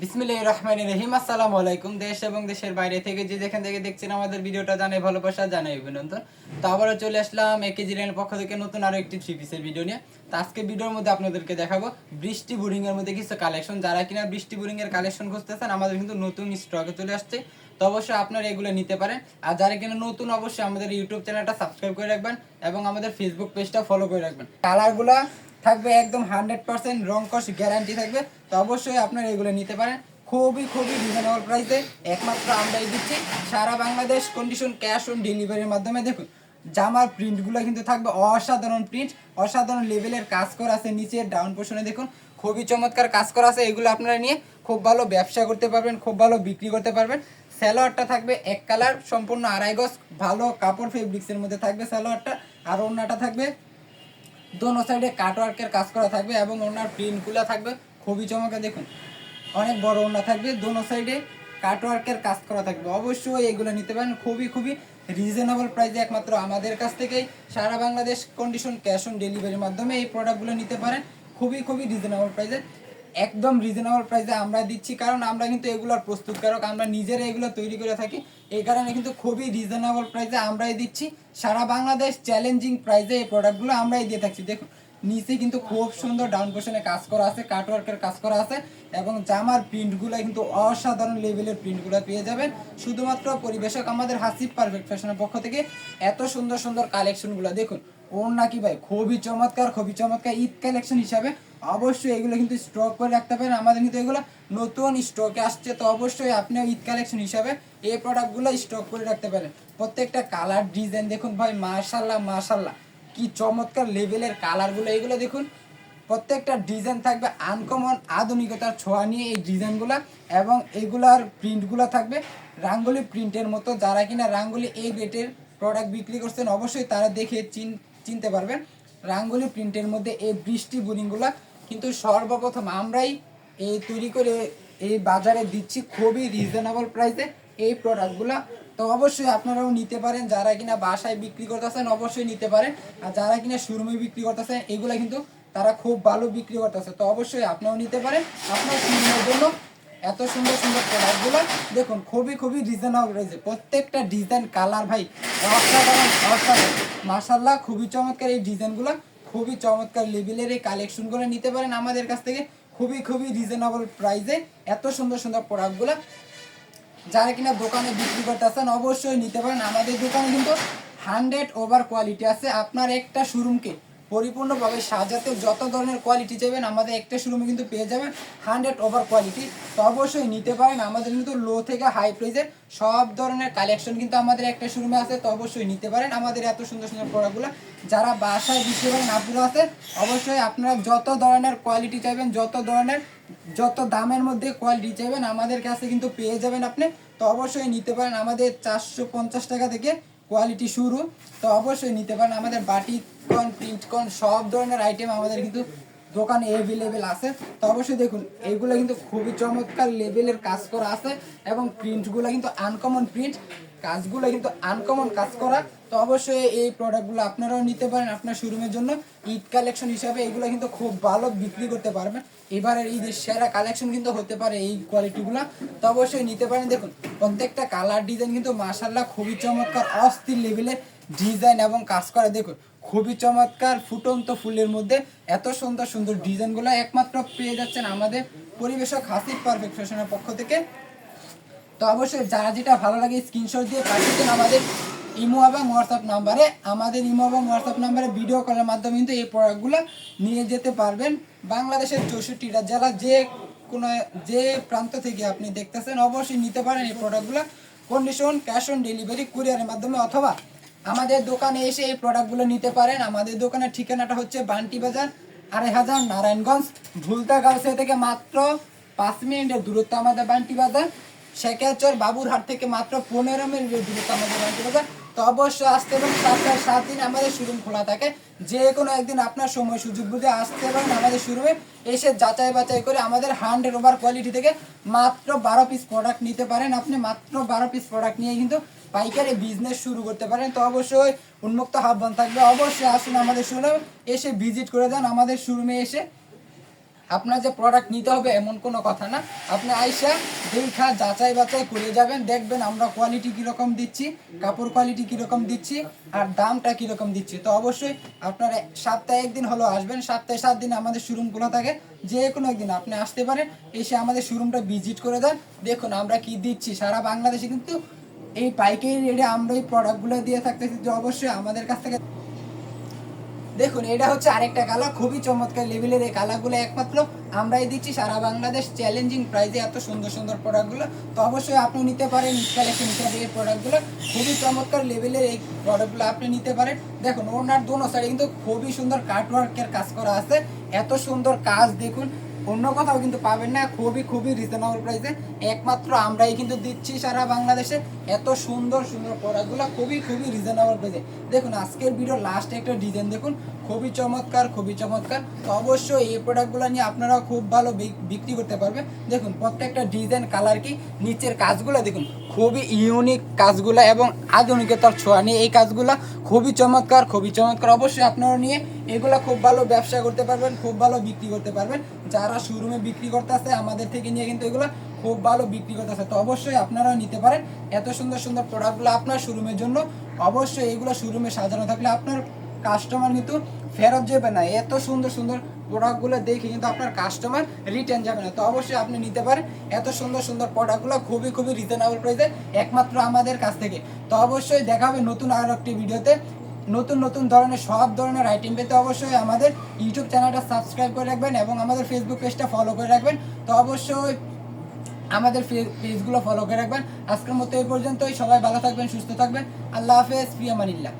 বিসমিল্লাহির রহমানির রহিম। আলাইকুম দেশ এবং দেশের বাইরে থেকে যে যেখান থেকে দেখছেন আমাদের ভিডিওটা জানাই ভালোবাসা, জানাই অভিনন্দন। তো আবারও চলে আসলাম একে জিরেনের পক্ষ থেকে নতুন আরও একটি থ্রি পিসের ভিডিও নিয়ে। তো আজকে ভিডিওর মধ্যে আপনাদেরকে দেখাবো বৃষ্টি বোরিং এর মধ্যে কিছু কালেকশন যারা কিনা বৃষ্টি বোরিং এর কালেকশন খুঁজতেছেন, আমাদের কিন্তু নতুন স্টকে চলে আসছে। তো অবশ্যই আপনারা এগুলো নিতে পারেন। আর যারা কিনা নতুন, অবশ্যই আমাদের ইউটিউব চ্যানেলটা সাবস্ক্রাইব করে রাখবেন এবং আমাদের ফেসবুক পেজটা ফলো করে রাখবেন। কালারগুলা থাকবে একদম হান্ড্রেড পার্সেন্ট রং কস গ্যারান্টি থাকবে। তো অবশ্যই আপনারা এগুলো নিতে পারেন। খুবই খুবই রিজনেবল প্রাইসে একমাত্র আমরাই দিচ্ছি। সারা বাংলাদেশ কন্ডিশন ক্যাশ অন ডেলিভারির মাধ্যমে দেখুন জামার প্রিন্টগুলো কিন্তু থাকবে অসাধারণ প্রিন্ট অসাধারণ লেভেলের কাজ করা আছে নিচে ডাউন পোর্শনে দেখুন। খুবই চমৎকার কাজ করা আছে এগুলো আপনারা নিয়ে। খুব ভালো ব্যবসা করতে পারবেন, খুব ভালো বিক্রি করতে পারবেন। স্যালোয়ারটা থাকবে এক কালার সম্পূর্ণ আড়াই গজ। ভালো কাপড় ফেব্রিক্সের মধ্যে থাকবে স্যালোয়ারটা আর ওড়নাটা থাকবে দোনো সাইডে কাটওয়ার্কের কাজ করা থাকবে এবং ওনার প্রিন্টগুলো থাকবে। খুবই চমকে দেখুন। অনেক বড় ওনা থাকবে, দোনো সাইডে কাটওয়ার্কের কাজ করা থাকবে। অবশ্যই এগুলো নিতে পারেন, খুবই খুবই রিজনেবল প্রাইসে একমাত্র আমাদের কাছ থেকেই। সারা বাংলাদেশ কন্ডিশন ক্যাশ অন ডেলিভারির মাধ্যমে এই প্রোডাক্টগুলো নিতে পারেন, খুবই খুবই রিজনেবল প্রাইসে একদম রিজনেবল প্রাইসে আমরা দিচ্ছি, কারণ আমরা কিন্তু এগুলোর প্রস্তুতকারক, আমরা নিজেরা এগুলো তৈরি করে থাকি। এই কারণে কিন্তু খুবই রিজনেবল প্রাইসে আমরাই দিচ্ছি। সারা বাংলাদেশ চ্যালেঞ্জিং প্রাইসে এই প্রোডাক্টগুলো আমরাই দিয়ে থাকছি। দেখুন, নিচে কিন্তু খুব সুন্দর ডাউন পোর্শনে কাজ করা আছে কাটওয়ার্কের কাজ করা আছে, এবং জামার প্রিন্টগুলো কিন্তু অসাধারণ লেভেলের প্রিন্টগুলো পেয়ে যাবেন। শুধুমাত্র পরিবেশক আমাদের হাসিব পারফেক্ট ফ্যাশনের পক্ষ থেকে এত সুন্দর সুন্দর কালেকশনগুলো দেখুন ওর নাকি ভাই? খুবই চমৎকার খুবই চমৎকার ঈদ কালেকশন হিসাবে অবশ্যই এগুলো কিন্তু স্টক করে রাখতে পারেন। আমাদের কিন্তু এগুলো নতুন স্টকে আসছে, তো অবশ্যই আপনি ঈদ কালেকশন হিসাবে এই প্রোডাক্টগুলো স্টক করে রাখতে পারেন। প্রত্যেকটা কালার ডিজাইন দেখুন ভাই মাশাল্লাহ মার্শাল্লাহ কি চমৎকার লেভেলের কালারগুলো এগুলো দেখুন। প্রত্যেকটা ডিজাইন থাকবে আনকমন আধুনিকতার ছোঁয়া নিয়ে এই ডিজাইনগুলো এবং এগুলার প্রিন্টগুলো থাকবে রাঙ্গুলি প্রিন্টের মতো। যারা কিনা রাঙ্গুলি এই রেটের প্রোডাক্ট বিক্রি করছেন, অবশ্যই তারা দেখে চিন চিনতে পারবেন। রাঙ্গুলি প্রিন্টের মধ্যে এই বৃষ্টি বুনিংগুলো কিন্তু সর্বপ্রথম আমরাই এই তৈরি করে এই বাজারে দিচ্ছি খুবই রিজনেবল প্রাইসে এই প্রোডাক্টগুলো তো অবশ্যই আপনারাও নিতে পারেন, যারা কিনা বাসায় বিক্রি করতেছেন অবশ্যই নিতে পারেন। আর যারা কিনা শোরুমে বিক্রি করতেছেন, এগুলো কিন্তু তারা খুব ভালো বিক্রি করতেছে। তো অবশ্যই আপনিও নিতে পারেন, আপনার জন্য এত সুন্দর সুন্দর প্রোডাক্টগুলো দেখুন, খুবই খুবই রিজনেবল রয়েছে প্রত্যেকটা ডিজাইন কালার ভাই, অসাধারণ অসাধারণ। খুবই চমৎকার এই ডিজাইনগুলো খুবই চমৎকার লেভেলের এই কালেকশনগুলো নিতে পারেন আমাদের কাছ থেকে। খুবই খুবই রিজনেবল প্রাইসে এত সুন্দর সুন্দর প্রোডাক্টগুলো যারা কিনা দোকানে বিক্রি করতেছেন অবশ্যই নিতে পারেন। আমাদের দোকানে কিন্তু হান্ড্রেড ওভার কোয়ালিটি আছে। আপনার একটা শোরুমকে পরিপূর্ণভাবে সাজাতে যত ধরনের কোয়ালিটি চাইবেন, আমাদের একটা শোরুমে কিন্তু পেয়ে যাবেন হান্ড্রেড ওভার কোয়ালিটি তো অবশ্যই নিতে পারেন, আমাদের কিন্তু লো থেকে হাই প্রাইসের সব ধরনের কালেকশন কিন্তু আমাদের একটা শোরুমে আছে, তো অবশ্যই নিতে পারেন। আমাদের এত সুন্দর সুন্দর প্রোডাক্টগুলো যারা বাসায় বিক্রি করেন আপনারা আছে, অবশ্যই আপনারা যত ধরনের কোয়ালিটি চাইবেন, যত ধরনের, যত দামের মধ্যে কোয়ালিটি চাইবেন, আমাদের কাছে কিন্তু পেয়ে যাবেন আপনি। তো অবশ্যই নিতে পারেন, আমাদের চারশো পঞ্চাশ টাকা থেকে কোয়ালিটি শুরু তো অবশ্যই নিতে পারেন। আমাদের বাটি কন প্রিন্ট কন সব ধরনের আইটেম আমাদের কিন্তু দোকানে অ্যাভেলেবেল আছে। তো অবশ্যই দেখুন, এইগুলো কিন্তু খুবই চমৎকার লেভেলের কাজ করা আছে এবং প্রিন্টগুলো কিন্তু আনকমন প্রিন্ট কাজগুলো কিন্তু আনকমন কাজ করা। তো অবশ্যই এই প্রোডাক্টগুলো আপনারাও নিতে পারেন আপনার শোরুমের জন্য। ঈদ কালেকশন হিসাবে এগুলো কিন্তু খুব ভালো বিক্রি করতে পারবেন। এবারের ঈদের সেরা কালেকশন কিন্তু হতে পারে এই কোয়ালিটিগুলো তো অবশ্যই নিতে পারেন। দেখুন, প্রত্যেকটা কালার ডিজাইন কিন্তু মাসাল্লাহ খুবই চমৎকার, অস্থির লেভেলের ডিজাইন এবং কাজ করা। দেখুন, খুবই চমৎকার, ফুটন্ত ফুলের মধ্যে এত সুন্দর সুন্দর ডিজাইনগুলো একমাত্র পেয়ে যাচ্ছেন আমাদের পরিবেশক হাসিব পারফেক্ট ফ্যাশনের পক্ষ থেকে। তো অবশ্যই যার যেটা ভালো লাগে স্ক্রিনশট দিয়ে পাঠিয়ে দেন আমাদের ইমো এবং হোয়াটসঅ্যাপ নাম্বারে। আমাদের ইমো এবং হোয়াটসঅ্যাপ নাম্বারে ভিডিও কলের মাধ্যমে কিন্তু এই প্রোডাক্টগুলো নিয়ে যেতে পারবেন। বাংলাদেশের চৌষট্টিটা জেলা যে কোনো, যে প্রান্ত থেকে আপনি দেখতেছেন, অবশ্যই নিতে পারেন এই প্রোডাক্টগুলো। কন্ডিশন ক্যাশ অন ডেলিভারি কুরিয়ারের মাধ্যমে অথবা আমাদের দোকানে এসে এই প্রোডাক্টগুলো নিতে পারেন। আমাদের দোকানের ঠিকানাটা হচ্ছে বান্টি বাজার, আড়াই হাজার নারায়ণগঞ্জ, ভুলতা গাউসিয়া থেকে মাত্র পাঁচ মিনিটের দূরত্ব আমাদের বান্টি বাজার শেখাচর বাবুরহাট থেকে মাত্র পনেরো মিনিটের দূরত্ব আমাদের বান্টি বাজার। তো অবশ্যই আসতে এবং সপ্তাহে সাত দিন আমাদের শোরুম খোলা থাকে। যে কোনো একদিন আপনার সময় সুযোগ বুঝে আসতে পারেন আমাদের শোরুমে এসে যাচাই বাছাই করে আমাদের হান্ড্রেড ওভার কোয়ালিটি থেকে মাত্র বারো পিস প্রোডাক্ট নিতে পারেন। আপনি মাত্র বারো পিস প্রোডাক্ট নিয়ে কিন্তু পাইকারি বিজনেস শুরু করতে পারেন। তো অবশ্যই উন্মুক্ত আহ্বান থাকবে। অবশ্যই আসুন আমাদের শোরুমে এসে ভিজিট করে যান। আমাদের শোরুমে এসে আপনার যে প্রোডাক্ট নিতে হবে এমন কোনো কথা না। আপনি আইসা দেখা যাচাই বাছাই করে যাবেন, দেখবেন আমরা কোয়ালিটি কীরকম দিচ্ছি, কাপড় কোয়ালিটি কীরকম দিচ্ছি, আর দামটা কীরকম দিচ্ছি। তো অবশ্যই আপনারা সপ্তাহে একদিন হলো আসবেন, সপ্তাহে সাত দিন আমাদের শোরুম খোলা থাকে, যে কোনো একদিন আপনি আসতে পারেন, এসে আমাদের শোরুমটা ভিজিট করে দেন। দেখুন আমরা কি দিচ্ছি, সারা বাংলাদেশে কিন্তু এই পাইকারি রেটে আমরা এই প্রোডাক্টগুলো দিয়ে থাকতেছি, যে অবশ্যই আমাদের কাছ থেকে দেখুন, এটা হচ্ছে আরেকটা কালা, খুবই চমৎকার লেভেলের এই কালাগুলো একমাত্র আমরাই দিচ্ছি। সারা বাংলাদেশ চ্যালেঞ্জিং প্রাইজে এত সুন্দর সুন্দর প্রোডাক্টগুলো তো অবশ্যই আপনি নিতে পারেন কালেকশন হিসাবে এই প্রোডাক্টগুলো খুবই চমৎকার লেভেলের এই প্রোডাক্টগুলো আপনি নিতে পারেন। দেখুন, ওনার দোনো সাইডে কিন্তু খুবই সুন্দর কাটওয়ার্কের কাজ করা আছে। এত সুন্দর কাজ, দেখুন অন্য কোথাও কিন্তু পাবেন না, খুবই খুবই রিজনেবল প্রাইসে একমাত্র আমরাই কিন্তু দিচ্ছি সারা বাংলাদেশে। এত সুন্দর সুন্দর প্রোডাক্টগুলো খুবই খুবই রিজনেবল প্রাইসে দেখুন, আজকের ভিডিও লাস্টে একটা ডিজাইন দেখুন। খুবই চমৎকার খুবই চমৎকার। তো অবশ্যই এই প্রোডাক্টগুলো নিয়ে আপনারা খুব ভালো বিক- বিক্রি করতে পারবেন। দেখুন, প্রত্যেকটা ডিজাইন কালার কি নিচের কাজগুলো দেখুন। খুবই ইউনিক কাজগুলো এবং আধুনিকতার ছোঁয়া নিয়ে এই কাজগুলো খুবই চমৎকার খুবই চমৎকার। অবশ্যই আপনারা নিয়ে এগুলো খুব ভালো ব্যবসা করতে পারবেন, খুব ভালো বিক্রি করতে পারবেন। যারা শোরুমে বিক্রি করতে করতেছে আমাদের থেকে নিয়ে কিন্তু এগুলো খুব ভালো বিক্রি করতেছে তো অবশ্যই আপনারাও নিতে পারেন। এত সুন্দর সুন্দর প্রোডাক্টগুলো আপনার শোরুমের জন্য, অবশ্যই এগুলো শোরুমে সাজানো থাকলে আপনার কাস্টমার কিন্তু ফেরত যাবে না। এত সুন্দর সুন্দর প্রোডাক্টগুলো দেখে কিন্তু আপনার কাস্টমার রিটার্ন যাবে না। তো অবশ্যই আপনি নিতে পারেন। এত সুন্দর সুন্দর প্রোডাক্টগুলো খুবই খুবই রিজনেবল প্রাইসে একমাত্র আমাদের কাছ থেকে। তো অবশ্যই দেখা হবে নতুন আর একটি ভিডিওতে। নতুন নতুন ধরনের সব ধরনের আইটেম পেতে অবশ্যই আমাদের ইউটিউব চ্যানেলটা সাবস্ক্রাইব করে রাখবেন এবং আমাদের ফেসবুক পেজটা ফলো করে রাখবেন। তো অবশ্যই আমাদের পেজগুলো ফলো করে রাখবেন। আজকের মতো এই পর্যন্তই। সবাই ভালো থাকবেন, সুস্থ থাকবেন। আল্লাহ হাফেজ প্রিয়ামানিল্লাহ